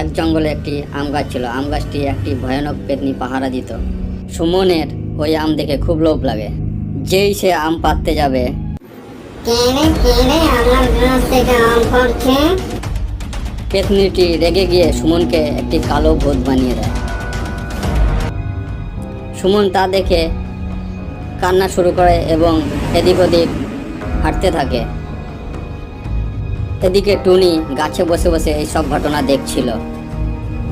এক জঙ্গলে একটি আম গাছ ছিল। আম গাছটি একটি ভয়ানক পেতনি পাহারা দিত। সুমনের ওই আম দেখে খুব লোভ লাগে। যেই সে আম পাততে যাবে। পেতনিটি রেগে গিয়ে সুমনকে একটি কালো ভূত বানিয়ে দেয়। সুমন তা দেখে কান্না শুরু করে এবং এদিক ওদিক হাঁটতে থাকে। এদিকে টুনি গাছে বসে বসে এই সব ঘটনা দেখছিল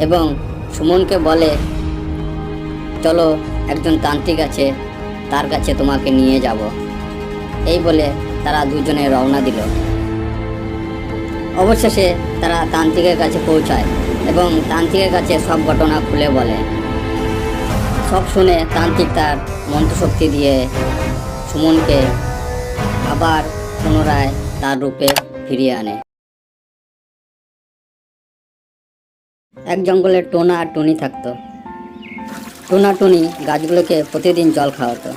এবং সুমনকে বলে, চলো, একজন তান্ত্রিক আছে, তার কাছে তোমাকে নিয়ে যাব। এই বলে তারা দুজনে রওনা দিল। অবশেষে তারা তান্ত্রিকের কাছে পৌঁছায় এবং তান্ত্রিকের কাছে সব ঘটনা খুলে বলে। সব শুনে তান্ত্রিক তার মন্ত্রশক্তি দিয়ে সুমনকে আবার পুনরায় তার রূপে ফিরিয়ে আনে। এক জঙ্গলে টোনা আর টুনি থাকতো। টোনা টুনি গাছগুলোকে প্রতিদিন জল খাওয়াতো।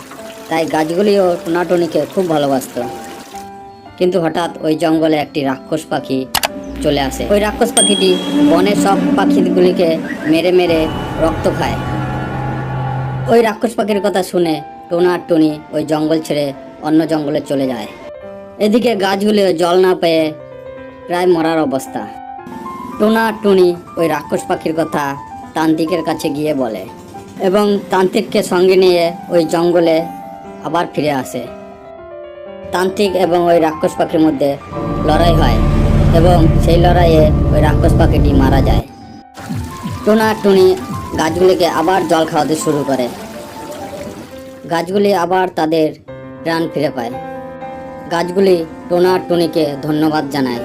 তাই গাছগুলিও টোনা টুনিকে খুব ভালোবাসতো। কিন্তু হঠাৎ ওই জঙ্গলে একটি রাক্ষস পাখি চলে আসে। ওই রাক্ষস পাখিটি বনের সব পাখিগুলিকে মেরে মেরে রক্ত খায়। ওই রাক্ষস পাখির কথা শুনে টোনা আর টুনি ওই জঙ্গল ছেড়ে অন্য জঙ্গলে চলে যায়। এদিকে গাছগুলো জল না পেয়ে প্রায় মরার অবস্থা। টোনা টুনি ওই রাক্ষস পাখির কথা তান্ত্রিকের কাছে গিয়ে বলে এবং তান্ত্রিককে সঙ্গে নিয়ে ওই জঙ্গলে আবার ফিরে আসে। তান্ত্রিক এবং ওই রাক্ষস পাখির মধ্যে লড়াই হয় এবং সেই লড়াইয়ে ওই রাক্ষস পাখিটি মারা যায়। টোনা টুনি গাছগুলিকে আবার জল খাওয়াতে শুরু করে। গাছগুলি আবার তাদের প্রাণ ফিরে পায়। গাছগুলি টোনা টুনিকে ধন্যবাদ জানায়।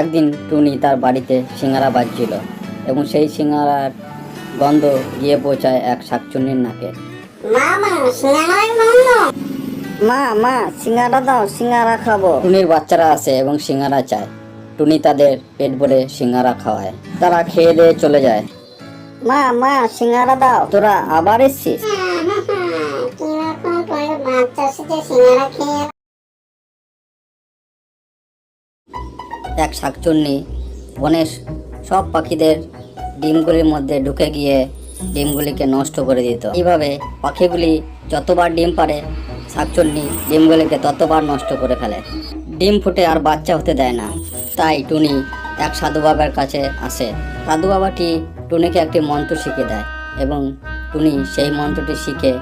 একদিন টুনি তার বাড়িতে সিঙ্গারা বাজছিল এবং সেই সিঙ্গারার গন্ধ গিয়ে পৌঁছায় এক শাকচুন্নির নাকে। মা মা সিঙ্গারা দাও সিঙ্গারা খাব। টুনির বাচ্চারা আসে এবং সিঙ্গারা চায়। টুনি তাদের পেট ভরে সিঙ্গারা খাওয়ায়। তারা খেয়ে দিয়ে চলে যায়। মা মা সিঙ্গারা দাও তোরা আবার এসছিস। এক শাকচুন্নি বনের সব পাখিদের ডিমগুলির মধ্যে ঢুকে গিয়ে ডিমগুলিকে নষ্ট করে দিত। এইভাবে পাখিগুলি যতবার ডিম পারে শাকচুন্নি ডিমগুলিকে ততবার নষ্ট করে ফেলে। ডিম ফুটে আর বাচ্চা হতে দেয় না। তাই টুনি এক সাধু বাবার কাছে আসে। সাধু বাবাটি টুনিকে একটি মন্ত্র শিখে দেয় এবং টুনি সেই মন্ত্রটি শিখে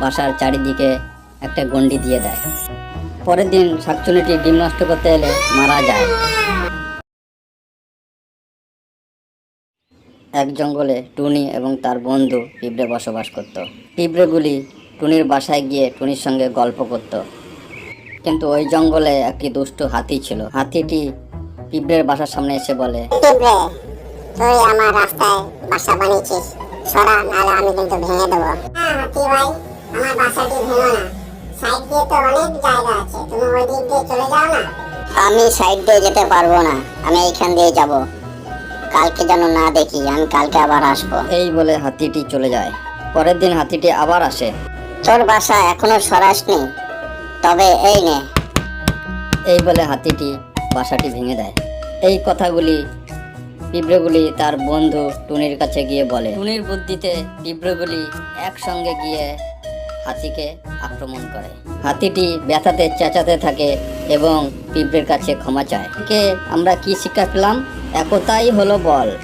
বাসার চারিদিকে একটা গন্ডি দিয়ে দেয়। পরের দিন শাকচুনিটি ডিম নষ্ট করতে এলে মারা যায়। এক জঙ্গলে টুনি এবং তার বন্ধু পিঁপড়ে বসবাস করত। পিঁপড়েগুলি টুনির বাসায় গিয়ে টুনির সঙ্গে গল্প করত। কিন্তু ওই জঙ্গলে একটি দুষ্টু হাতি ছিল। হাতিটি পিঁপড়ের বাসার সামনে এসে বলে তুই আমার রাস্তায় বাসা বানিয়েছিস। সরা নাহলে আমি কিন্তু ভেঙে দেবো। হাতি ভাই আমার বাসাটি ভেঙো না। সাইড দিয়ে তো অনেক জায়গা আছে তুমি ওই দিক দিয়ে চলে যাও না? আমি সাইড দিয়ে যেতে পারব না আমি এইখান দিয়ে যাব। কালকে যেন না দেখি আমি কালকে আবার আসব। এই বলে হাতিটি চলে যায়। পরের দিন হাতিটি আবার আসে। তোর বাসা এখনও সরাসনি তবে এই নে। এই বলে হাতিটি বাসাটি ভেঙে দেয়। এই কথাগুলি পিঁপড়েগুলি তার বন্ধু টুনির কাছে গিয়ে বলে। টুনির বুদ্ধিতে পিঁপড়েগুলি একসঙ্গে গিয়ে হাতিকে আক্রমণ করে। হাতিটি ব্যথাতে চেঁচাতে থাকে এবং পিঁপড়ের কাছে ক্ষমা চায়। আমরা কি শিক্ষা পেলাম? একতাই হলো বল।